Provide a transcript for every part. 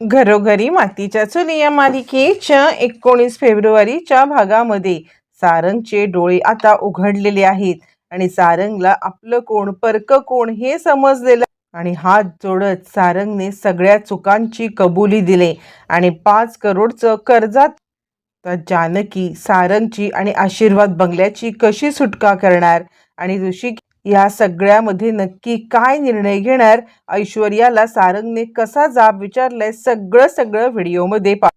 घरोघरी मातीच्या चुली या मालिकेच्या एकोणीस फेब्रुवारीच्या भागामध्ये सारंगचे डोळे आता उघडलेले आहेत आणि सारंगला आपलं कोण परक कोण हे समजलेलं आणि हात जोडत सारंगने सगळ्या चुकांची कबुली दिले आणि पाच करोडचं कर्जात तर जानकी सारंगची आणि आशीर्वाद बंगल्याची कशी सुटका करणार? आणि ऋषी या सगळ्यामध्ये नक्की काय निर्णय घेणार? ऐश्वर्याला सारंगने कसा जाब विचारलाय? सगळं सगळं व्हिडिओमध्ये पा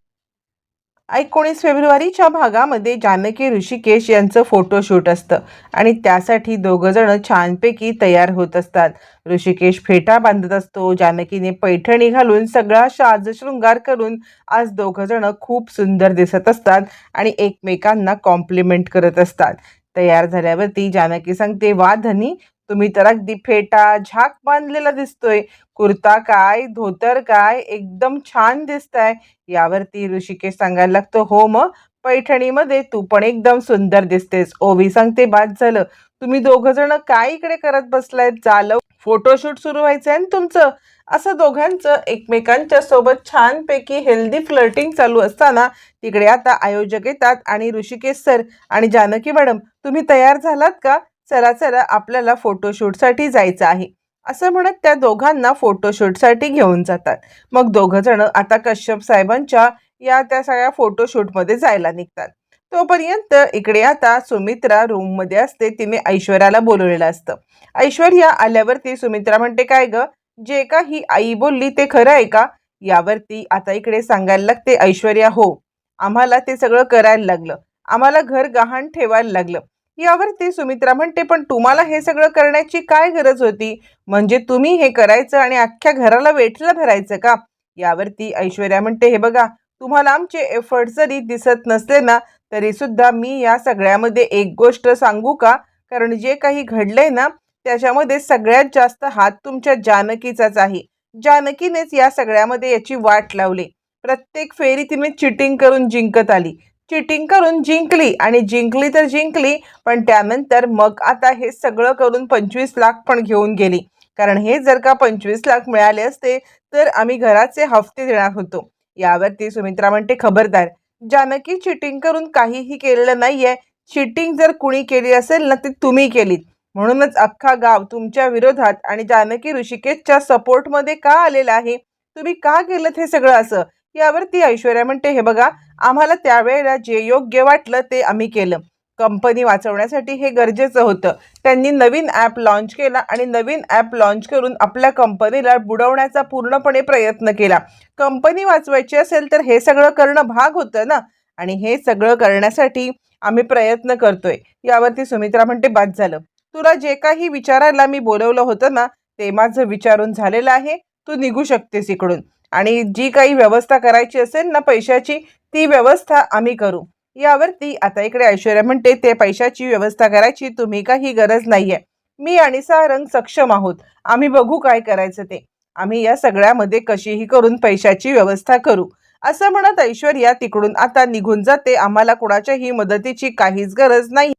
एकोणीस फेब्रुवारीच्या भागामध्ये जानकी ऋषिकेश यांचं फोटोशूट असतं. आणि त्यासाठी दोघंजणं छानपैकी तयार होत असतात. ऋषिकेश फेटा बांधत असतो. जानकीने पैठणी घालून सगळा साजशृंगार करून आज दोघंजणं खूप सुंदर दिसत असतात आणि एकमेकांना कॉम्प्लिमेंट करत असतात. तयार झाल्यावरती जानकी सांगते वा धनी तुम्ही तर अगदी फेटा झाक बांधलेला दिसतोय. कुर्ता काय धोतर काय एकदम छान दिसताय. यावरती ऋषिकेश सांगायला लागतो हो मग पैठणीमध्ये तू पण एकदम सुंदर दिसतेस. ओवी सांगते बाद झालं. तुम्ही दोघं जण काय इकडे करत बसलायत? झालं फोटोशूट सुरू व्हायचंय ना तुमचं? असं दोघांचं एकमेकांच्या सोबत छानपैकी हेल्दी फ्लर्टिंग चालू असताना तिकडे आता आयोजक येतात आणि ऋषिकेश सर आणि जानकी मॅडम तुम्ही तयार झालात का? चला चला आपल्याला फोटोशूटसाठी जायचं आहे. असं म्हणत त्या दोघांना फोटोशूटसाठी घेऊन जातात. मग दोघं जण आता कश्यप साहेबांच्या या त्या सगळ्या फोटोशूटमध्ये जायला निघतात. तोपर्यंत इकडे आता सुमित्रा रूममध्ये असते तिने ऐश्वर्याला बोलवलेलं असतं. ऐश्वर्या आल्यावरती सुमित्रा म्हणते काय ग? जे काही आई बोलली ते खरं आहे का? यावरती आता इकडे सांगायला लागते ऐश्वर्या हो आम्हाला ते सगळं करायला लागलं. आम्हाला घर गहाण ठेवायला लागलं. यावरती सुमित्रा म्हणते पण तुम्हाला हे सगळं करण्याची काय गरज होती? म्हणजे तुम्ही हे करायचं आणि अख्ख्या घराला वेठला भरायचं का? यावरती ऐश्वर्या म्हणते हे बघा तुम्हाला आमचे एफर्ट जरी दिसत नसले ना तरी सुद्धा मी या सगळ्यामध्ये एक गोष्ट सांगू का? कारण जे काही घडलंय ना त्याच्यामध्ये सगळ्यात जास्त हात तुमच्या जानकीचाच आहे. जानकीनेच या सगळ्यामध्ये याची वाट लावली. प्रत्येक फेरी तिने चिटिंग करून जिंकत आली. चिटिंग करून जिंकली. आणि जिंकली तर जिंकली पण त्यानंतर मग आता हे सगळं करून पंचवीस लाख पण घेऊन गेली. कारण हे जर का पंचवीस लाख मिळाले असते तर आम्ही घराचे हफ्ते देणार होतो. यावरती सुमित्रा म्हणते खबरदार जानकी चिटिंग करून काहीही केलेलं नाहीये. चिटिंग जर कुणी केली असेल ना ती तुम्ही केलीत. म्हणूनच अख्खा गाव तुमच्या विरोधात आणि जानकी ऋषिकेशच्या सपोर्टमध्ये का आलेला आहे? तुम्ही का केलं हे सगळं असं? यावरती ऐश्वर्या म्हणते हे बघा आम्हाला त्यावेळेला जे योग्य वाटलं ते आम्ही केलं. कंपनी वाचवण्यासाठी हे गरजेचं होतं. त्यांनी नवीन ॲप लॉन्च केला आणि नवीन ॲप लॉन्च करून आपल्या कंपनीला बुडवण्याचा पूर्णपणे प्रयत्न केला. कंपनी वाचवायची असेल तर हे सगळं करणं भाग होतं ना? आणि हे सगळं करण्यासाठी आम्ही प्रयत्न करतोय. यावरती सुमित्रा म्हणते बाद झालं. तुला जे काही विचारायला मी बोलवलं होतं ना ते माझं विचारून झालेलं आहे. तू निघू शकतेस इकडून. आणि जी काही व्यवस्था करायची असेल ना पैशाची ती व्यवस्था आम्ही करू. यावरती आता इकडे ऐश्वर्या म्हणते ते पैशाची व्यवस्था करायची तुम्ही काही गरज नाहीये. मी आणि सारंग सक्षम आहोत. आम्ही बघू काय करायचं ते. आम्ही या सगळ्यामध्ये कशीही करून पैशाची व्यवस्था करू. असं म्हणत ऐश्वर्या तिकडून आता निघून जाते. आम्हाला कुणाच्याही मदतीची काहीच गरज नाही.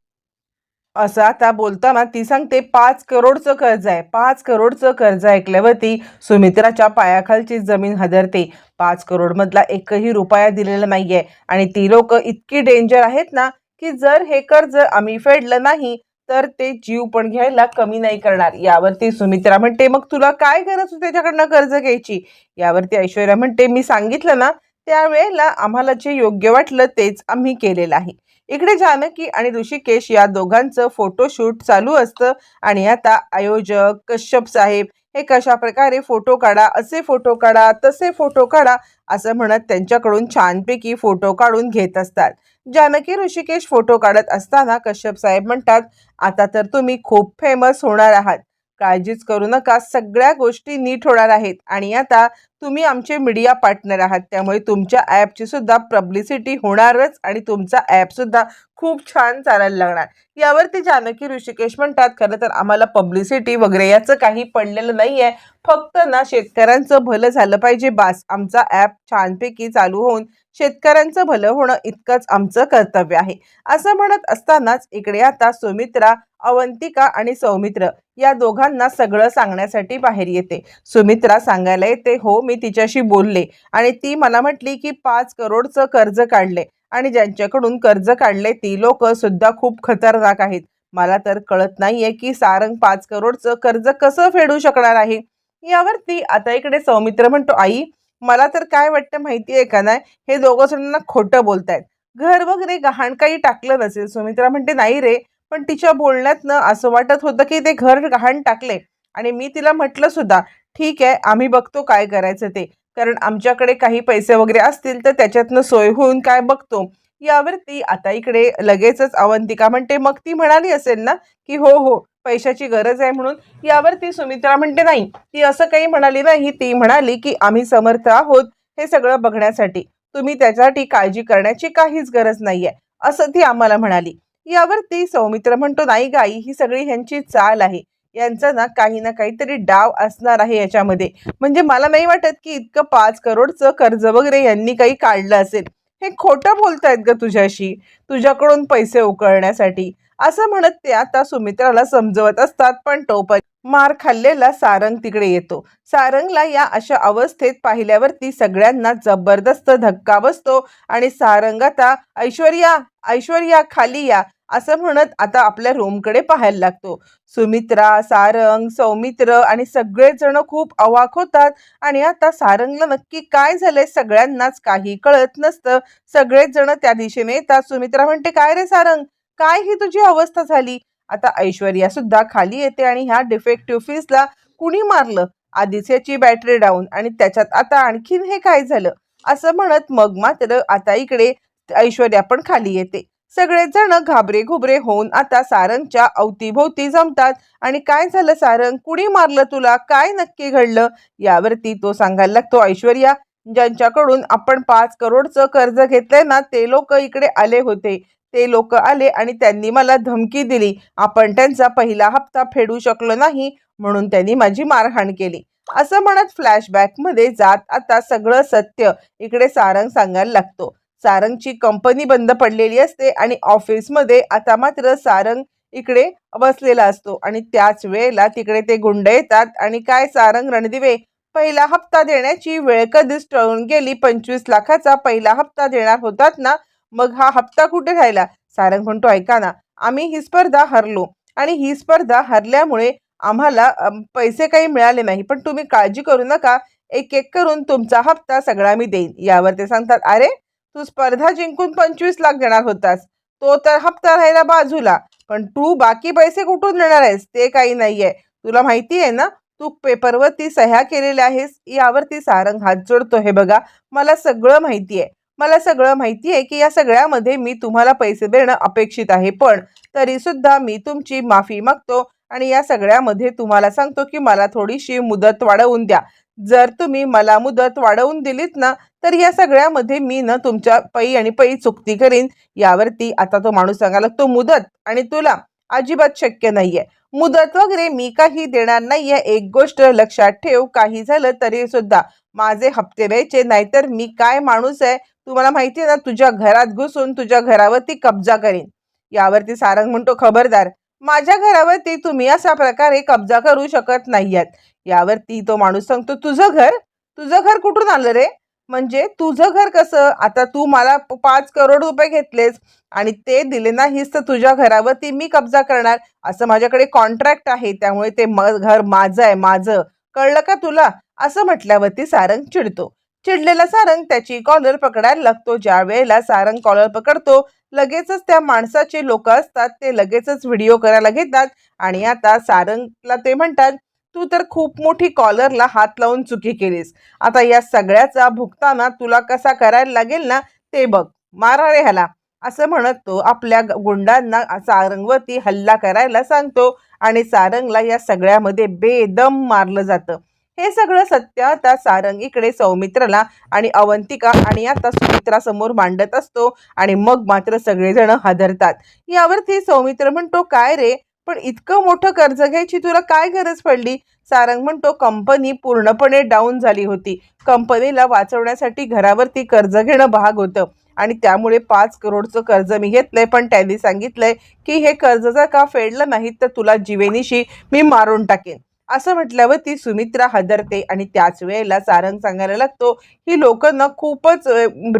असं आता बोलताना ती सांगते पाच करोडचं कर्ज आहे पाच करोडचं कर्ज ऐकल्यावरती सुमित्राच्या पायाखालची जमीन हदरते. पाच करोडमधला एकही रुपया दिलेला नाहीये आणि ती लोक इतकी डेंजर आहेत ना की जर हे कर्ज आम्ही फेडलं नाही तर ते जीव पण घ्यायला कमी नाही करणार. यावरती सुमित्रा म्हणते मग तुला काय गरज होती त्याच्याकडनं कर्ज घ्यायची? यावरती ऐश्वर्या म्हणते मी सांगितलं ना त्यावेळेला आम्हाला जे योग्य वाटलं तेच आम्ही केलेलं आहे. इकडे जानकी आणि ऋषिकेश या दोघांचं फोटोशूट चालू असतं. आणि आता आयोजक कश्यप साहेब हे कशा प्रकारे फोटो काढा असे फोटो काढा तसे फोटो काढा असं म्हणत त्यांच्याकडून छानपैकी फोटो काढून घेत असतात. जानकी ऋषिकेश फोटो काढत असताना कश्यप साहेब म्हणतात आता तर तुम्ही खूप फेमस होणार आहात. काळजीच करू नका. सगळ्या गोष्टी नीट होणार आहेत. आणि आता तुम्ही आमचे मीडिया पार्टनर आहात. त्यामुळे तुमच्या ॲपची सुद्धा पब्लिसिटी होणारच आणि तुमचा ॲप सुद्धा खूप छान चालायला लागणार. यावरती जानकी ऋषिकेश म्हणतात खरं तर आम्हाला पब्लिसिटी वगैरे याचं काही पडलेलं नाही आहे फक्त ना शेतकऱ्यांचं भलं झालं पाहिजे. बास आमचा ॲप छानपैकी चालू होऊन शेतकऱ्यांचं भलं होणं इतकंच आमचं कर्तव्य आहे. असं म्हणत असतानाच इकडे आता सुमित्रा अवंतिका आणि सौमित्र या दोघांना सगळं सांगण्यासाठी बाहेर येते. सुमित्रा सांगायला येते हो मी तिच्याशी बोलले आणि ती मला म्हटली की पाच करोडचं कर्ज काढले आणि ज्यांच्याकडून कर्ज काढले ती लोक सुद्धा खूप खतरनाक आहेत. मला तर कळत नाहीये की सारंग पाच करोडचं कर्ज कसं फेडू शकणार आहे? यावरती आता इकडे सौमित्र म्हणतो आई मला तर काय वाटतं माहिती आहे का नाही? हे दोघं जणांना खोटं बोलतायत. घर वगैरे गहाण काही टाकलं नसेल. सुमित्रा म्हणते नाही रे पण तिच्या बोलण्यातनं असं वाटत होतं की ते घर गहाण टाकले. आणि मी तिला म्हटलं सुद्धा ठीक आहे आम्ही बघतो काय करायचं ते. कारण आमच्याकडे काही पैसे वगैरे असतील तर त्याच्यातनं सोय होऊन काय बघतो? यावरती आता इकडे लगेचच अवंतिका म्हणते मग ती म्हणाली असेल ना की हो हो पैशाची गरज आहे म्हणून. यावरती सुमित्रा म्हणते नाही ती असं काही म्हणाली नाही. ती म्हणाली की आम्ही समर्थ आहोत हे सगळं बघण्यासाठी. तुम्ही त्याच्यासाठी काळजी करण्याची काहीच गरज नाहीये. असं ती आम्हाला म्हणाली. यावरती सौमित्र म्हणतो नाही गाई ही सगळी ह्यांची चाल आहे. यांचा ना काही ना काहीतरी डाव असणार आहे याच्यामध्ये. म्हणजे मला नाही वाटत की इतकं पाच करोडचं कर्ज वगैरे यांनी काही काढलं असेल. हे खोटं बोलतायत ग तुझ्याशी तुझ्याकडून पैसे उकळण्यासाठी. असं म्हणत ते आता सुमित्राला समजवत असतात पण टोप मार खाल्लेला सारंग तिकडे येतो. सारंगला या अशा अवस्थेत पाहिल्यावरती सगळ्यांना जबरदस्त धक्का बसतो आणि सारंग आता ऐश्वर्या ऐश्वर्या खाली या. असं म्हणत आता आपल्या रूमकडे पाहायला लागतो. सुमित्रा सारंग सौमित्र आणि सगळेजण खूप अवाक होतात आणि आता सारंगला नक्की काय झालंय सगळ्यांनाच काही कळत नसतं. सगळेच जण त्या दिशेने येतात. सुमित्रा म्हणते काय रे सारंग? काय ही तुझी अवस्था झाली? आता ऐश्वर्या सुद्धा खाली येते आणि ह्या डिफेक्टिव्ह फीसला कुणी मारलं? आधीच याची बॅटरी डाऊन आणि त्याच्यात आता आणखीन हे काय झालं? असं म्हणत मग मात्र आता इकडे ऐश्वर्या पण खाली येते. सगळेच जण घाबरे घुबरे होऊन आता सारंगच्या अवतीभोवती जमतात. आणि काय झालं सारंग? कुणी मारलं तुला? काय नक्की घडलं? यावरती तो सांगायला लागतो ऐश्वर्या ज्यांच्याकडून आपण पाच करोडचं कर्ज घेतलंय ना ते लोक इकडे आले होते. ते लोक आले आणि त्यांनी मला धमकी दिली. आपण त्यांचा पहिला हप्ता फेडू शकलो नाही म्हणून त्यांनी माझी मारहाण केली. असं म्हणत फ्लॅशबॅकमध्ये जात आता सगळं सत्य इकडे सारंग सांगायला लागतो. सारंगची कंपनी बंद पडलेली असते आणि ऑफिसमध्ये आता मात्र सारंग इकडे बसलेला असतो. आणि त्याच वेळेला तिकडे ते गुंड येतात आणि काय सारंग रणदिवे पहिला हप्ता देण्याची वेळ कधीच टळून गेली. पंचवीस लाखाचा पहिला हप्ता देणार होतात ना मग हा हप्ता कुठे राहिला? सारंग म्हणतो ऐका ना आम्ही ही स्पर्धा हरलो आणि ही स्पर्धा हरल्यामुळे आम्हाला पैसे काही मिळाले नाही. पण तुम्ही काळजी करू नका. एक एक करून तुमचा हप्ता सगळा मी देईन. यावर ते सांगतात अरे तू स्पर्धा जिंकून पंचवीस लाख देणार होतास. तो तर हप्ता राहिला बाजूला. पण तू बाकी पैसे कुठून देणार आहेस? ते काही नाहीये. तुला माहिती आहे ना? तू पेपरवरती सह्या केलेल्या आहेस. यावरती सारंग हात जोडतो. हे बघा मला सगळं माहिती आहे. मला सगळं माहिती आहे की या सगळ्यामध्ये मी तुम्हाला पैसे देणं अपेक्षित आहे. पण तरी सुद्धा मी तुमची माफी मागतो आणि या सगळ्यामध्ये तुम्हाला सांगतो की मला थोडीशी मुदत वाढवून द्या. जर तुम्ही मला मुदत वाढवून दिलीत ना तर या सगळ्यामध्ये मी ना तुमच्या पै आणि पै चुकती करीन. यावरती आता तो माणूस सांगायला तो मुदत आणि तुला अजिबात शक्य नाहीये. मुदत वगैरे मी काही देणार नाहीये. एक गोष्ट लक्षात ठेव काही झालं तरी सुद्धा. माझे हप्ते द्यायचे नाहीतर मी काय माणूस आहे? तुम्हाला माहिती आहे ना तुझ्या घरात घुसून तुझ्या घरावरती कब्जा करीन. यावरती सारंग म्हणतो खबरदार माझ्या घरावरती तुम्ही अशा प्रकारे कब्जा करू शकत नाहीयेत. यावरती तो माणूस सांगतो तुझं घर? तुझं घर कुठून आलं रे? म्हणजे तुझं घर कसं? आता तू मला प- पाच करोड रुपये घेतलेस आणि ते दिले नाहीस तर तुझ्या घरावरती मी कब्जा करणार? असं माझ्याकडे कॉन्ट्रॅक्ट आहे त्यामुळे ते म घर माझं आहे माझं. कळलं का तुला? असं म्हटल्यावरती सारंग चिडतो. चिडलेला सारंग त्याची कॉलर पकडायला लागतो. ज्या वेळेला सारंग कॉलर पकडतो लगेचच त्या माणसाचे लोक असतात. ते लगेचच व्हिडिओ करायला घेतात. आणि आता सारंगला ते म्हणतात तू तर खूप मोठी कॉलरला हात लावून चुकी केलीस. आता या सगळ्याचा भुगताना तुला कसा करायला लागेल ना ते बघ. मारा रे ह्याला. असं म्हणत तो आपल्या गुंडांना सारंगवरती हल्ला करायला सांगतो आणि सारंगला या सगळ्यामध्ये बेदम मारलं जातं. हे सगळं सत्य आता सारंग इकडे सौमित्राला आणि अवंतिका आणि आता सुमित्रा समोर मांडत असतो आणि मग मात्र सगळेजण हादरतात. यावरती सौमित्र म्हणतो काय रे? पण इतकं मोठं कर्ज घ्यायची तुला काय गरज पडली? सारंग म्हणतो कंपनी पूर्णपणे डाऊन झाली होती. कंपनीला वाचवण्यासाठी घरावरती कर्ज घेणं भाग होतं. आणि त्यामुळे पाच करोडचं कर्ज मी घेतलंय. पण त्यांनी सांगितलंय की हे कर्ज जर का फेडलं नाही तर तुला जीवेनीशी मी मारून टाकेन. असं म्हटल्यावर ती सुमित्रा हदरते आणि त्याच वेळेला सारंग सांगायला लागतो ही लोक ना खूपच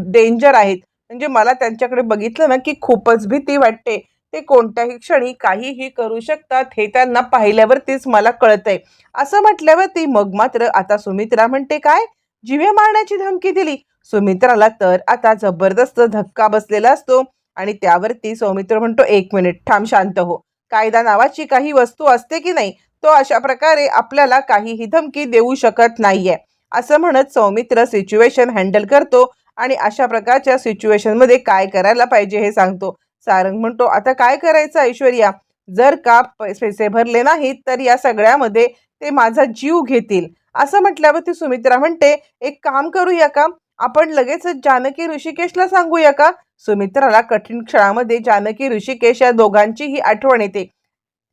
डेंजर आहेत. म्हणजे मला त्यांच्याकडे बघितलं ना की खूपच भीती वाटते. ते कोणत्याही क्षणी काहीही करू शकतात हे त्यांना पाहिल्यावरतीच मला कळतंय. असं म्हटल्यावरती मग मात्र आता सुमित्रा म्हणते काय? जिवे मारण्याची धमकी दिली. सुमित्राला तर आता जबरदस्त धक्का बसलेला असतो आणि त्यावरती सौमित्र म्हणतो एक मिनिट ठाम शांत हो. कायदा नावाची काही वस्तू असते की नाही तो अशा प्रकारे आपल्याला काहीही धमकी देऊ शकत नाहीये. असं म्हणत सौमित्र सिच्युएशन हँडल करतो आणि अशा प्रकारच्या सिच्युएशनमध्ये काय करायला पाहिजे हे सांगतो. सारंग म्हणतो आता काय करायचं ऐश्वर्या? जर का पैसे भरले नाहीत तर या सगळ्यामध्ये ते माझा जीव घेतील. असं म्हटल्यावर ती सुमित्रा म्हणते एक काम करूया का? आपण लगेचच जानकी ऋषिकेशला सांगूया का? सुमित्राला कठीण क्षणामध्ये जानकी ऋषिकेश या दोघांचीही आठवण येते.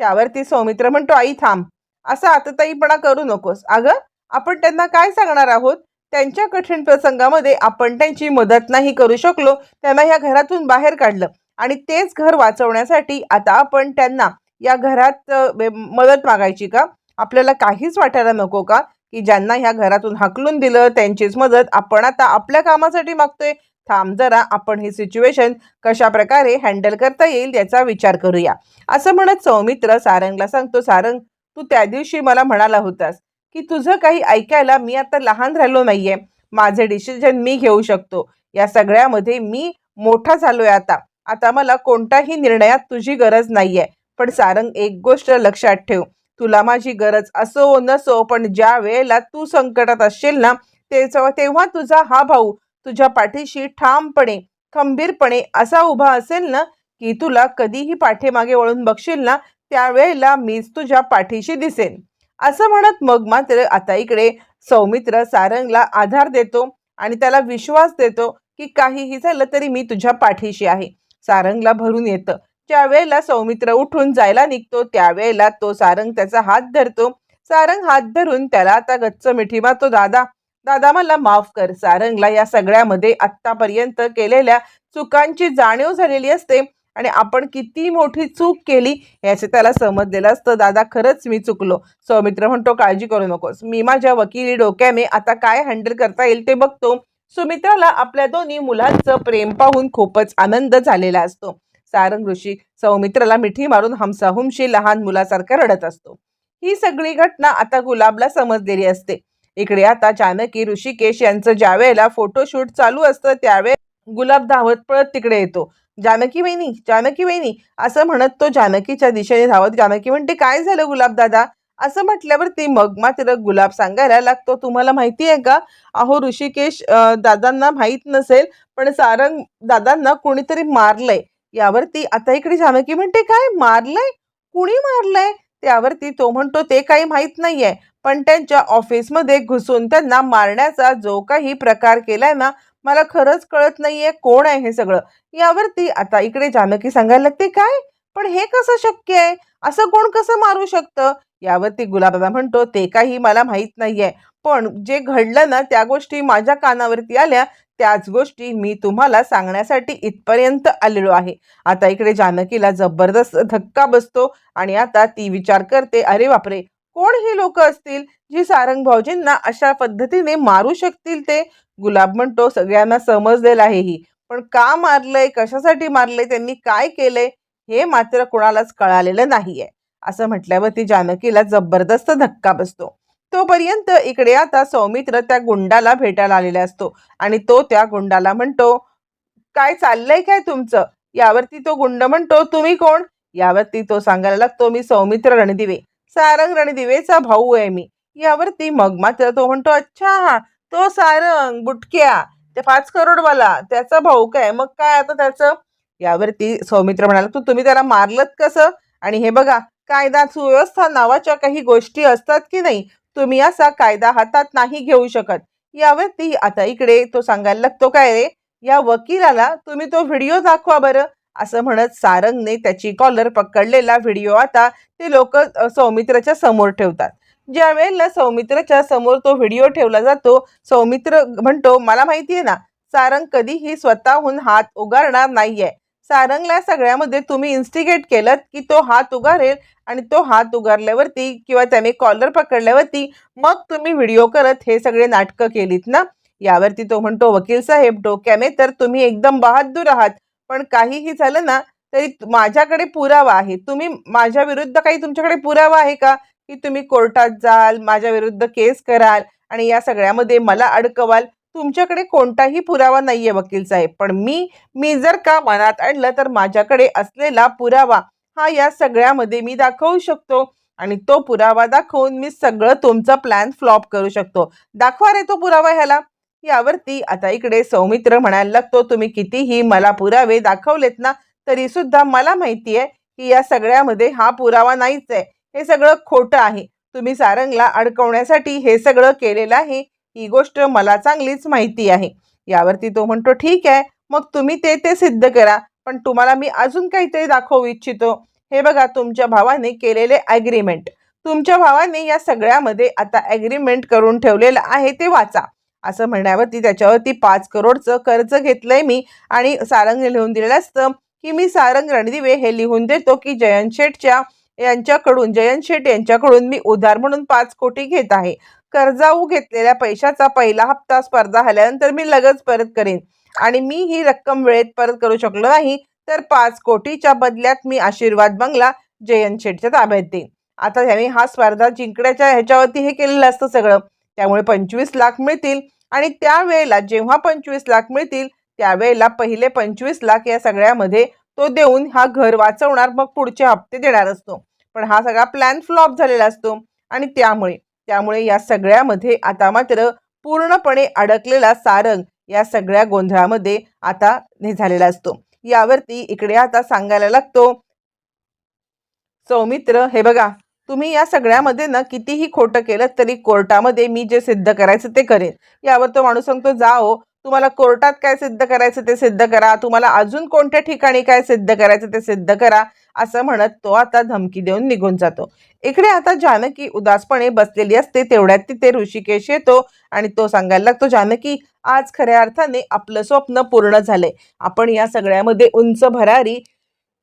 त्यावरती सौमित्र म्हणतो आई थांब. असा आतताईपणा करू नकोस. अगं आपण त्यांना काय सांगणार आहोत? त्यांच्या कठीण प्रसंगामध्ये आपण त्यांची मदत नाही करू शकलो. त्यांना ह्या घरातून बाहेर काढलं. आणि तेच घर वाचवण्यासाठी आता आपण त्यांना या घरात मदत मागायची का? आपल्याला काहीच वाटायला नको का? की ज्यांना ह्या घरातून हकलून दिलं त्यांचीच मदत आपण आता आपल्या कामासाठी मागतोय. थांब जरा आपण ही सिच्युएशन कशा प्रकारे हँडल करता येईल याचा विचार करूया. असं म्हणत सौमित्र सारंगला सांगतो सारंग तू त्या दिवशी मला म्हणाला होतास की तुझं काही ऐकायला मी आता लहान राहिलो नाहीये. माझे डिसिजन मी घेऊ शकतो. या सगळ्यामध्ये मी मोठा झालोय आता. आता मला कोणत्याही निर्णयात तुझी गरज नाहीये. पण सारंग एक गोष्ट लक्षात ठेव. तुला माझी गरज असो नसो पण ज्या वेळेला तू संकटात असशील ना तेव्हा तुझा हा भाऊ तुझ्या पाठीशी ठामपणे खंबीरपणे असा उभा असेल ना की तुला कधीही पाठीमागे वळून बघशील ना त्यावेळेला मीच तुझ्या पाठीशी दिसेन. असं म्हणत मग मात्र आता इकडे सौमित्र सारंगला आधार देतो आणि त्याला विश्वास देतो की काहीही झालं तरी मी तुझ्या पाठीशी आहे. सारंगला भरून येतं. ज्या वेळेला सौमित्र उठून जायला निघतो त्यावेळेला तो सारंग त्याचा हात धरतो. सारंग हात धरून त्याला आता गच्च मिठी मारतो दादा दादा मला माफ कर. सारंगला या सगळ्यामध्ये आत्तापर्यंत केलेल्या चुकांची जाणीव झालेली असते आणि आपण किती मोठी चूक केली याचे त्याला समजलेलं असतं. दादा खरंच मी चुकलो. सौमित्र म्हणतो काळजी करू नकोस. मी माझ्या वकिली डोक्याने आता काय हँडल करता येईल ते बघतो. सुमित्राला आपल्या दोन्ही मुलांचं प्रेम पाहून खूपच आनंद झालेला असतो. सारंग ऋषी सौमित्राला मिठी मारून हमसाहुमशी लहान मुलासारखा रडत असतो. ही सगळी घटना आता गुलाबला समजलेली असते. इकडे आता जानकी ऋषिकेश यांचं ज्यावेळेला फोटोशूट चालू असतं त्यावेळेस गुलाब धावत पळत तिकडे येतो. जानकी वहिनी जानकी वहिनी असं म्हणत तो जानकीच्या दिशेने धावत. जानकी म्हणते काय झालं गुलाब दादा? असं म्हटल्यावरती मग मात्र गुलाब सांगायला लागतो. तुम्हाला माहिती आहे का? अहो ऋषिकेश दादांना माहीत नसेल पण सारंग दादांना कोणीतरी मारलंय. यावरती आता इकडे जानकी म्हणते काय? मारलंय? कुणी मारलंय? त्यावरती तो म्हणतो ते काही माहीत नाहीये. पण त्यांच्या ऑफिसमध्ये घुसून त्यांना मारण्याचा जो काही प्रकार केलाय ना मला खरंच कळत नाहीये कोण आहे हे सगळं. यावरती आता इकडे जानकी सांगायला लागते काय? पण हे कसं शक्य आहे? असं कोण कसं मारू शकतं? यावरती गुलाबाबा म्हणतो ते काही मला माहीत नाहीये. पण जे घडलं ना त्या गोष्टी माझ्या कानावरती आल्या. त्याच गोष्टी मी तुम्हाला सांगण्यासाठी इथपर्यंत आलेलो आहे. आता इकडे जानकीला जबरदस्त धक्का बसतो आणि आता ती विचार करते अरे बापरे! कोण ही लोक असतील जी सारंग भाऊजींना अशा पद्धतीने मारू शकतील ते? गुलाब म्हणतो सगळ्यांना समजलेलं आहे ही. पण का मारलंय? कशासाठी मारलंय? त्यांनी काय केलंय? हे मात्र कोणालाच कळालेलं नाहीये. असं म्हटल्यावर ती जानकीला जबरदस्त धक्का बसतो. तोपर्यंत इकडे आता सौमित्र त्या गुंडाला भेटायला आलेला असतो आणि तो त्या गुंडाला म्हणतो काय चाललंय काय तुमचं? यावरती तो गुंड म्हणतो तुम्ही कोण? यावरती तो सांगायला लागतो मी सौमित्र रणदिवे. सारंग रणदिवेचा भाऊ आहे मी. यावरती मग मात्र तो म्हणतो अच्छा तो सारंग बुटक्या. ते पाच करोडवाला. त्याचा भाऊ काय? मग काय आता त्याचं? यावरती सौमित्र म्हणाला तू तुम्ही त्याला मारलत कसं? आणि हे बघा कायदा सुव्यवस्था नावाच्या काही गोष्टी असतात की नाही तुम्ही असा कायदा हातात नाही घेऊ शकत. यावरती आता इकडे तो सांगायला लागतो काय रे? या वकिलाला तुम्ही तो व्हिडिओ दाखवा बरं. असं म्हणत सारंगने त्याची कॉलर पकडलेला व्हिडिओ आता ते लोक सौमित्राच्या समोर ठेवतात. ज्या वेळेला सौमित्राच्या समोर तो व्हिडिओ ठेवला जातो सौमित्र म्हणतो मला माहिती आहे ना सारंग कधीही स्वतःहून हात उगारणार नाहीये. सारंगला सगळ्यामध्ये तुम्ही इन्स्टिगेट केलं की तो हात उगारेल आणि तो हात उगारल्यावरती किंवा त्याने कॉलर पकडल्यावरती मग तुम्ही व्हिडिओ करत हे सगळे नाटकं केलीत ना? यावरती तो म्हणतो वकील साहेब डोक्याने तर तुम्ही एकदम बहादूर आहात पण काहीही झालं ना तरी माझ्याकडे पुरावा आहे. तुम्ही माझ्या विरुद्ध काही तुमच्याकडे पुरावा आहे का? की तुम्ही कोर्टात जाल माझ्या विरुद्ध केस कराल आणि या सगळ्यामध्ये मला अडकवाल तुमच्याकडे कोणताही पुरावा नाहीये वकील साहेब. पण मी मी जर का मनात आणलं तर माझ्याकडे असलेला पुरावा हा या सगळ्यामध्ये मी दाखवू शकतो. आणि तो पुरावा दाखवून मी सगळं तुमचा प्लॅन फ्लॉप करू शकतो. दाखवा रे तो पुरावा ह्याला. यावरती आता इकडे सौमित्र म्हणायला लागतो तुम्ही कितीही मला पुरावे दाखवलेत ना तरी सुद्धा मला माहिती आहे की या सगळ्यामध्ये हा पुरावा नाहीच आहे. हे सगळं खोटं आहे. तुम्ही सारंगला अडकवण्यासाठी हे सगळं केलेलं आहे. ही गोष्ट मला चांगलीच माहिती आहे. यावरती तो म्हणतो ठीक आहे मग तुम्ही ते ते सिद्ध करा पण तुम्हाला मी अजून काहीतरी दाखवू इच्छितो. हे बघा तुमच्या भावाने केलेले ॲग्रीमेंट तुमच्या भावाने या सगळ्यामध्ये आता ॲग्रीमेंट करून ठेवलेलं आहे ते वाचा. असं म्हणण्यावरती त्याच्यावरती पाच करोडचं कर्ज घेतलंय मी आणि सारंग लिहून दिलेलं असतं की मी सारंग रणदिवे हे लिहून देतो की जयंत शेठच्या यांच्याकडून जयंत शेठ यांच्याकडून मी उधार म्हणून पाच कोटी घेत आहे. कर्जाऊ घेतलेल्या पैशाचा पहिला हप्ता स्पर्धा झाल्यानंतर मी लगेच परत करेन. आणि मी ही रक्कम वेळेत परत करू शकलो नाही तर पाच कोटीच्या बदल्यात मी आशीर्वाद बंगला जयंत शेठच्या ताब्यात देईन. आता त्यांनी हा स्पर्धा जिंकण्याच्या ह्याच्यावरती हे केलेलं असतं सगळं. त्यामुळे पंचवीस लाख मिळतील आणि त्यावेळेला जेव्हा पंचवीस लाख मिळतील त्यावेळेला पहिले पंचवीस लाख या सगळ्यामध्ये तो देऊन हा घर वाचवणार मग पुढचे हप्ते देणार असतो. पण हा सगळा प्लॅन फ्लॉप झालेला असतो. आणि त्यामुळे त्यामुळे या सगळ्यामध्ये आता मात्र पूर्णपणे अडकलेला सारंग या सगळ्या गोंधळामध्ये आता झालेला असतो. यावरती इकडे आता सांगायला लागतो. सौमित्र हे बघा तुम्ही या सगळ्यामध्ये ना कितीही खोटं केलं तरी कोर्टामध्ये मी जे सिद्ध करायचं ते करेन. यावर तो माणूस सांगतो जाओ तुम्हाला कोर्टात काय सिद्ध करायचं ते सिद्ध करा. तुम्हाला अजून कोणत्या ठिकाणी काय सिद्ध करायचं ते सिद्ध करा असं म्हणत तो आता धमकी देऊन निघून जातो. इकडे आता जानकी उदासपणे बसलेली असते तेवढ्यात तिथे ऋषिकेश येतो आणि तो सांगायला लागतो जानकी आज खऱ्या अर्थाने आपलं स्वप्न पूर्ण झालंय. आपण या सगळ्यामध्ये उंच भरारी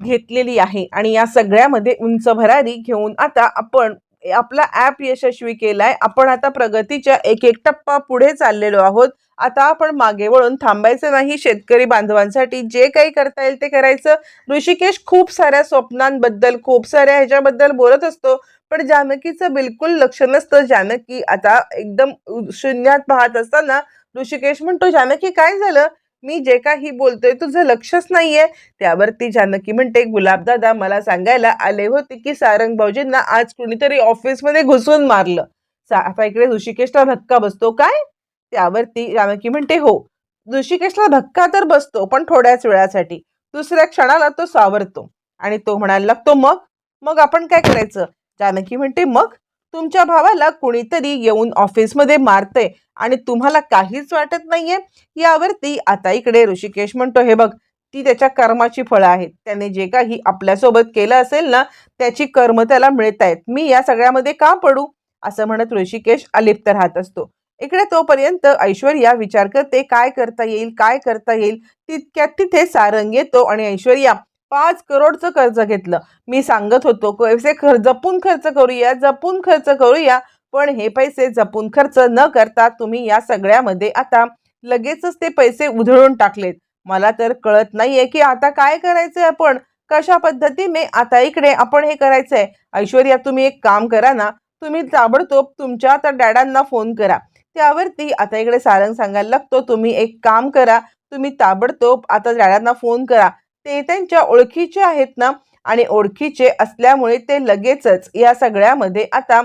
घेतलेली आहे आणि या सगळ्यामध्ये उंच भरारी घेऊन आता आपण आपला ॲप यशस्वी केलाय. आपण आता प्रगतीच्या एक एक टप्पा पुढे चाललेलो आहोत. आता आपण मागे वळून थांबायचं नाही. शेतकरी बांधवांसाठी जे काही करता येईल ते करायचं. ऋषिकेश खूप साऱ्या स्वप्नांबद्दल खूप साऱ्या ह्याच्याबद्दल बोलत असतो. पण जानकीचं बिलकुल लक्ष नसतं. जानकी आता एकदम शून्यात पाहत असताना ऋषिकेश म्हणतो जानकी काय झालं? मी जे काही बोलतोय तुझं लक्षच नाहीये. त्यावरती जानकी म्हणते गुलाबदादा मला सांगायला आले होते की सारंग भाऊजींना आज कुणीतरी ऑफिसमध्ये घुसून मारलं. सा- आता इकडे ऋषिकेशला धक्का बसतो काय? त्यावरती जानकी म्हणते हो ऋषिकेशला धक्का तर बसतो पण थोड्याच वेळासाठी. दुसऱ्या क्षणाला तो सावरतो आणि तो म्हणायला लागतो मग? मग आपण काय करायचं? जानकी म्हणते मग? तुमच्या भावाला कुणीतरी येऊन ऑफिसमध्ये मारतंय आणि तुम्हाला काहीच वाटत नाहीये यावरती आता इकडे ऋषिकेश म्हणतो हे बघ ती त्याच्या कर्माची फळं आहेत. त्याने जे काही आपल्यासोबत केलं असेल ना त्याची कर्म त्याला मिळत आहेत. मी या सगळ्यामध्ये का पडू? असं म्हणत ऋषिकेश अलिप्त राहत असतो. इकडे तोपर्यंत ऐश्वर्या विचार करते काय करता येईल? काय करता येईल? तितक्यात तिथे सारंग येतो आणि ऐश्वर्या पाच करोडचं कर्ज घेतलं. मी सांगत होतो पैसे खर जपून खर्च करूया जपून खर्च करूया पण हे पैसे जपून खर्च न करता तुम्ही या सगळ्यामध्ये आता लगेचच ते पैसे उधळून टाकलेत. मला तर कळत नाहीये की आता काय करायचंय आपण? कशा पद्धतीने आता इकडे आपण हे करायचंय? ऐश्वर्या तुम्ही एक काम करा ना तुम्ही ताबडतोब तुमच्या आता डॅडांना फोन करा. त्यावरती आता इकडे सारंग सांगायला लागतो तुम्ही एक काम करा तुम्ही ताबडतोब आता डॅडांना फोन करा. ते त्यांच्या ओळखीचे आहेत ना आणि ओळखीचे असल्यामुळे ते लगेचच या सगळ्यामध्ये आता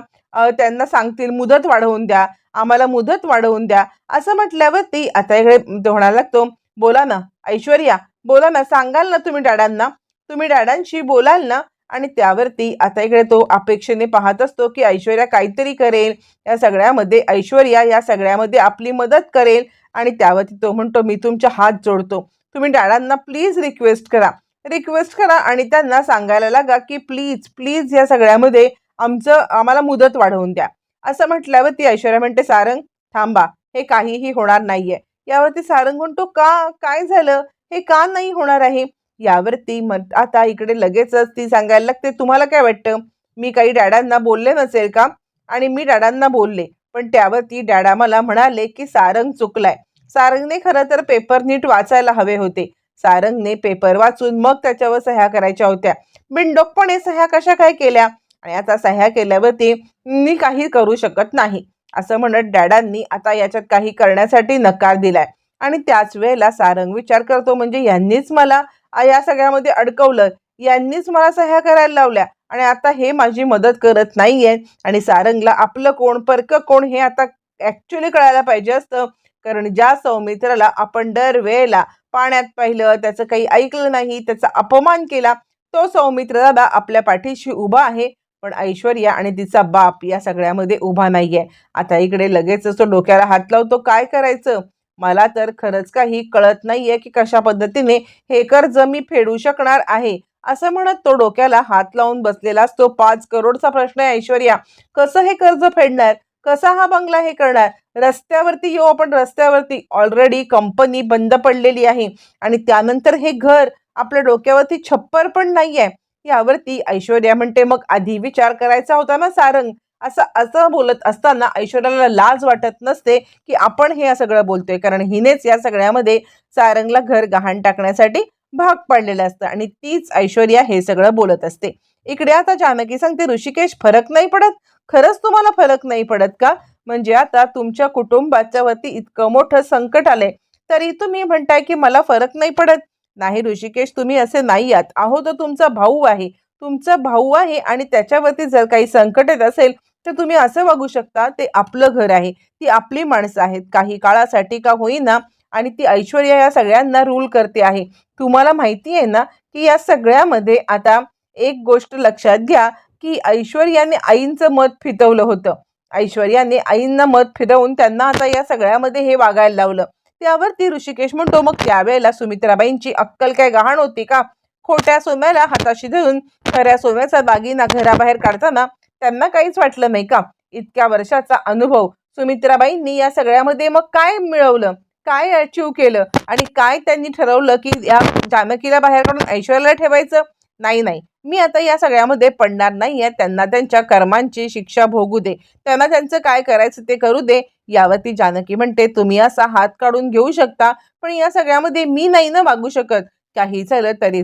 त्यांना सांगतील मुदत वाढवून द्या आम्हाला मुदत वाढवून द्या. असं म्हटल्यावरती आता इकडे तो म्हणायला लागतो बोला ना ऐश्वर्या बोला ना सांगाल ना तुम्ही डॅडांना? तुम्ही डॅडांशी बोलाल ना? आणि त्यावरती आता इकडे तो अपेक्षेने पाहत असतो की ऐश्वर्या काहीतरी करेल. या सगळ्यामध्ये ऐश्वर्या या सगळ्यामध्ये आपली मदत करेल आणि त्यावरती तो म्हणतो मी तुमचा हात जोडतो. तुम्ही डॅडांना प्लीज रिक्वेस्ट करा. रिक्वेस्ट करा आणि त्यांना सांगायला लागा की प्लीज प्लीज या सगळ्यामध्ये आमचं आम्हाला मुदत वाढवून द्या. असं म्हटल्यावर ती ऐश्वर्या म्हणते सारंग थांबा. हे काहीही होणार नाहीये. यावरती सारंग म्हणतो का? काय झालं? हे का नाही होणार आहे? यावरती मग आता इकडे लगेचच ती सांगायला लागते तुम्हाला काय वाटतं? मी काही डॅडांना बोलले नसेल का? आणि मी डॅडांना बोलले पण त्यावरती डॅडा मला म्हणाले की सारंग चुकलाय. सारंगने खरं तर पेपर नीट वाचायला हवे होते. सारंगने पेपर वाचून मग त्याच्यावर सह्या करायच्या होत्या. बिनडोकपणे सह्या कशा काय केल्या? आणि आता सह्या केल्यावरती मी काही करू शकत नाही. असं म्हणत डॅडांनी आता याच्यात काही करण्यासाठी नकार दिलाय. आणि त्याच वेळेला सारंग विचार करतो म्हणजे यांनीच मला या सगळ्यामध्ये अडकवलं. यांनीच मला सह्या करायला लावल्या. आणि आता हे माझी मदत करत नाहीये. आणि सारंगला आपलं कोण परक कोण हे आता ॲक्च्युली कळायला पाहिजे असतं. कारण ज्या सौमित्राला आपण दरवेळेला पाण्यात पाहिलं त्याचं काही ऐकलं नाही त्याचा अपमान केला तो सौमित्र दादा आपल्या पाठीशी उभा आहे. पण ऐश्वर्या आणि तिचा बाप या सगळ्यामध्ये उभा नाही आहे आता इकडे लगेच तो डोक्याला हात लावतो काय करायचं? मला तर खरंच काही कळत नाही आहे की कशा पद्धतीने हे कर्ज मी फेडू शकणार आहे. असं म्हणत तो डोक्याला हात लावून बसलेला असतो. पाच करोडचा प्रश्न आहे ऐश्वर्या. कसं हे कर्ज फेडणार? कसा हा बंगला हे करणार रस्त्यावरती येऊ आपण रस्त्यावरती. ऑलरेडी कंपनी बंद पडलेली आहे. आणि त्यानंतर हे घर आपल्या डोक्यावरती छप्पर पण नाही आहे यावरती ऐश्वर्या म्हणते मग आधी विचार करायचा होता ना सारंग? असं असं बोलत असताना ऐश्वर्याला लाज वाटत नसते की आपण हे सगळं बोलतोय. कारण हिनेच या सगळ्यामध्ये सारंगला घर गहाण टाकण्यासाठी भाग पाडलेलं असतं. आणि तीच ऐश्वर्या हे सगळं बोलत असते. इकडे आता जानकी सांगते ऋषिकेश फरक नाही पडत? खरंच तुम्हाला फरक नाही पडत का? म्हणजे आता तुमच्या कुटुंबाच्या वरती इतकं मोठं संकट आलंय. तरी तुम्ही म्हणताय की मला फरक नाही पडत. नाही ऋषिकेश तुम्ही असे नाही आहात. अहो तो तुमचा भाऊ आहे. तुमचा भाऊ आहे आणि त्याच्यावरती जर काही संकट येत असेल तर तुम्ही असं वागू शकता ते आपलं घर आहे. ती आपली माणसं आहेत. काही काळासाठी का होईना आणि ती ऐश्वर्या या सगळ्यांना रूल करते आहे. तुम्हाला माहिती आहे ना की या सगळ्यामध्ये आता एक गोष्ट लक्षात घ्या की ऐश्वर्याने आईंचं मत फितवलं होतं. ऐश्वर्याने आईंना मत फिरवून त्यांना आता या सगळ्यामध्ये हे वागायला लावलं. त्यावरती ऋषिकेश म्हणतो मग त्यावेळेला सुमित्राबाईंची अक्कल काय गहाण होती का? खोट्या सोम्याला हाताशी धरून खऱ्या सोम्याचा दागिना घराबाहेर काढताना त्यांना काहीच वाटलं नाही का? इतक्या वर्षाचा अनुभव. सुमित्राबाईंनी या सगळ्यामध्ये मग काय मिळवलं? काय अचीव केलं? आणि काय त्यांनी ठरवलं की या जानकीला बाहेर काढून ऐश्वर्याला ठेवायचं? नाही नाही. मी आता या सगळ्यामध्ये पडणार नाही आहे त्यांना त्यांच्या कर्मांची शिक्षा भोगू दे. त्यांना त्यांचं काय करायचं ते करू दे. यावरती जानकी म्हणते तुम्ही असा हात काढून घेऊ शकता पण या सगळ्यामध्ये मी नाही ना वागू शकत. काही झालं तरी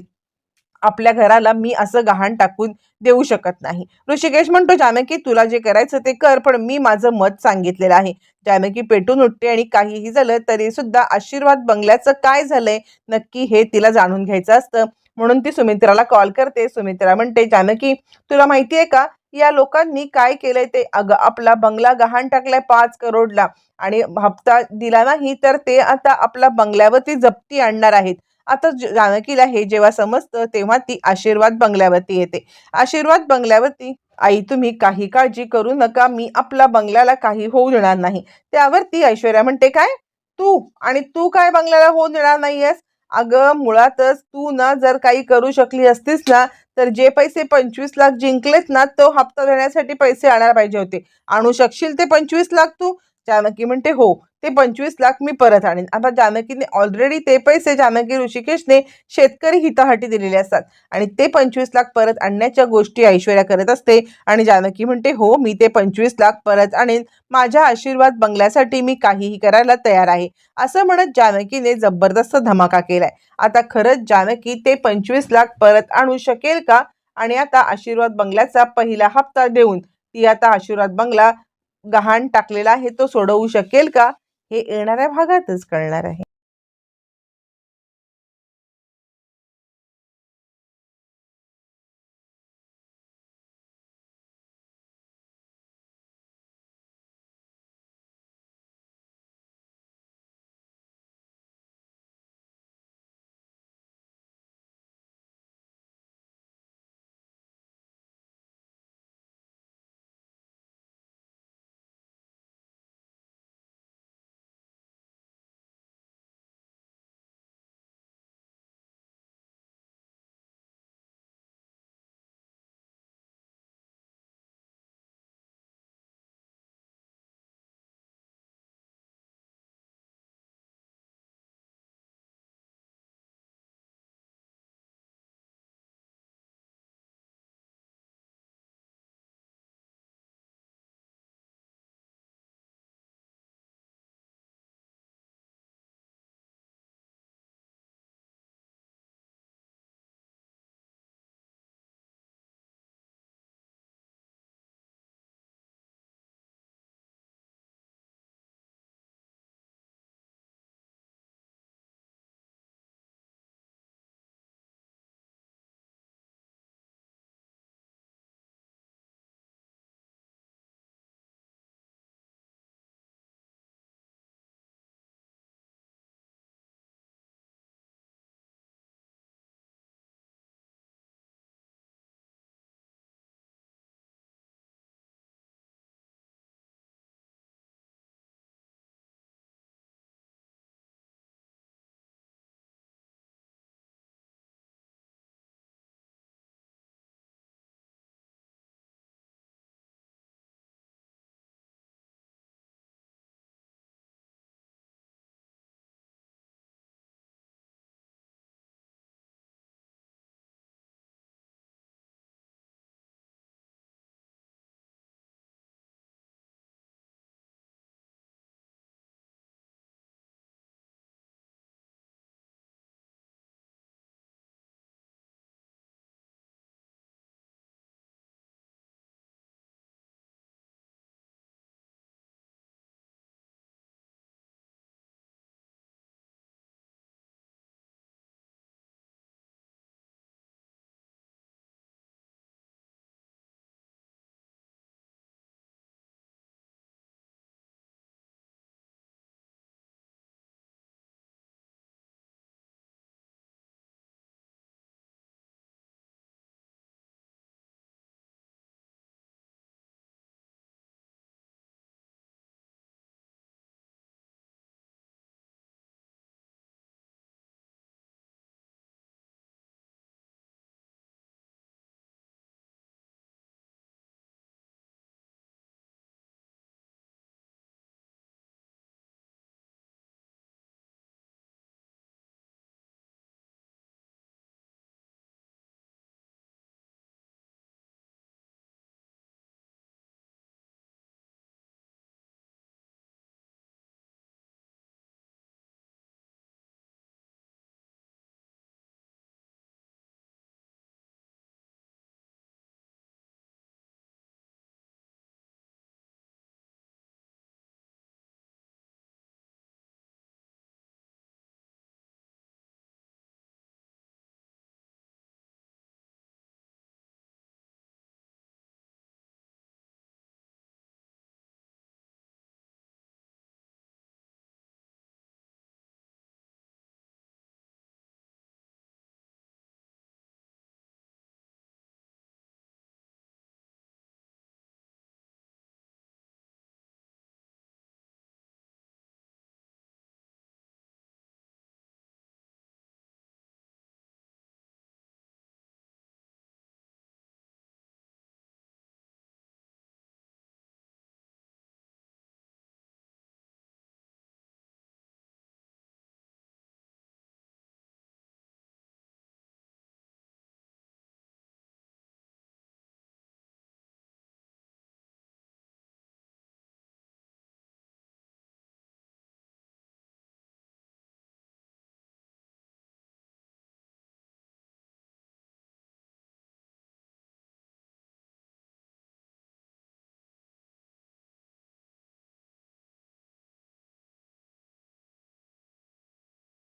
आपल्या घराला मी असं गहाण टाकून देऊ शकत नाही. ऋषिकेश म्हणतो जानकी तुला जे करायचं ते कर पण मी माझं मत सांगितलेलं आहे. जानकी पेटून उठते आणि काहीही झालं तरी सुद्धा आशीर्वाद बंगल्याचं काय झालंय? नक्की हे तिला जाणून घ्यायचं असतं. म्हणून ती सुमित्राला कॉल करते. सुमित्रा म्हणते जानकी तुला माहिती आहे का? या लोकांनी काय केलंय ते? अगं आपला बंगला गहाण टाकलाय पाच करोडला आणि हप्ता दिला नाही तर ते आता आपला बंगल्यावरती जप्ती आणणार आहेत. आता ज- जानकीला हे जेव्हा समजतं तेव्हा ती आशीर्वाद बंगल्यावरती येते. आशीर्वाद बंगल्यावरती आई तुम्ही काही काळजी करू नका. मी आपला बंगल्याला काही होऊ देणार नाही. त्यावर ती ऐश्वर्या म्हणते काय? तू आणि तू काय बंगल्याला होऊ देणार नाहीयेस? अगं मुळातच तू ना जर काही करू शकली असतीस ना तर जे पैसे पंचवीस लाख जिंकलेत ना तो हप्ता देण्यासाठी पैसे आणायला पाहिजे होते. आणू शकशील ते पंचवीस लाख तू? जानकी म्हणते हो. ते पंचवीस लाख मी परत आणेन. आता जानकीने ऑलरेडी ते पैसे जानकी ऋषिकेशने शेतकरी हितासाठी दिलेले असतात. आणि ते पंचवीस लाख परत आणण्याच्या गोष्टी ऐश्वर्या करत असते. आणि जानकी म्हणते हो मी ते पंचवीस लाख परत आणेन. माझ्या आशीर्वाद बंगल्यासाठी मी काहीही करायला तयार आहे. असं म्हणत जानकीने जबरदस्त धमाका केलाय. आता खरंच जानकी ते पंचवीस लाख परत आणू शकेल का? आणि आता आशीर्वाद बंगल्याचा पहिला हप्ता देऊन ती आता आशीर्वाद बंगला गहाण टाकलेला आहे तो सोडवू शकेल का? हे येणाऱ्या भागातच कळणार आहे.